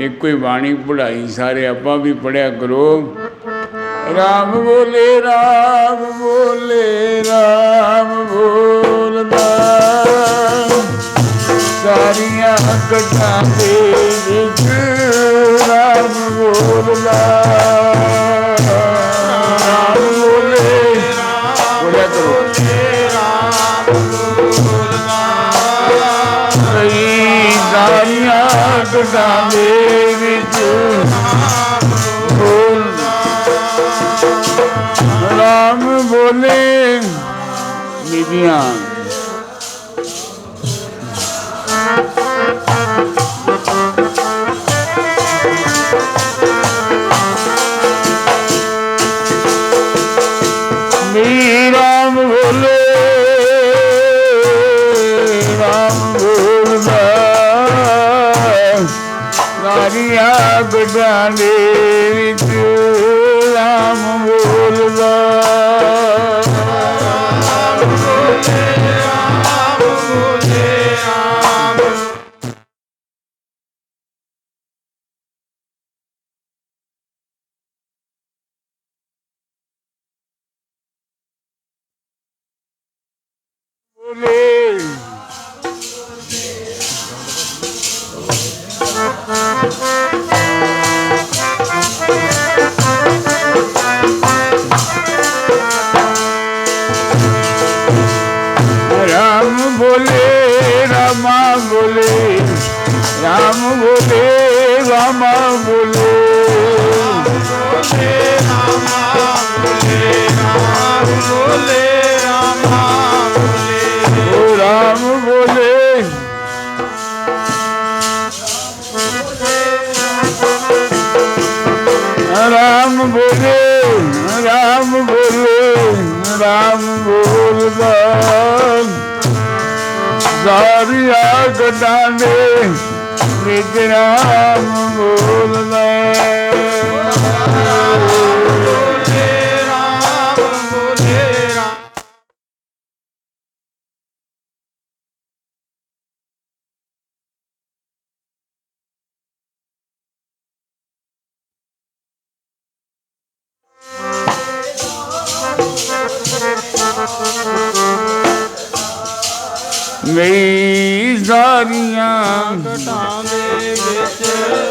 ਇੱਕੋ ਹੀ ਬਾਣੀ ਪੜਾਈ ਸਾਰੇ ਆਪਾਂ ਵੀ ਪੜਿਆ ਕਰੋ। ਰਾਮ ਬੋਲੇ ਰਾਮ ਬੋਲੇ, ਰਾਮ ਬੋਲਦਾ। ਸਾਰੀਆਂ ਕਟਾਂ ਦੇ ਵਿੱਚ ਸਾਰੀਆਂ ਕਟਾਂ ਬੋਲ। ਰਾਮ ਬੋਲੇ। ਨਿਧੀਆਂ મારિયા બધા દેવી રામ બોલવા બોલે বলে রামা বলে রাম বলে রামা বলে রাম বলে রাম বলে রাম বলে রাম বলবা ਸਾਰੀਆਂ ਗੱਡਾਂ ਦੇ ਵਿੱਚ ਰਾਮ ਬੋਲਦਾ ਮੇਰੀ ਜ਼ਾਰੀਆਂ ਘਟਾਵੇਂ ਵਿੱਚ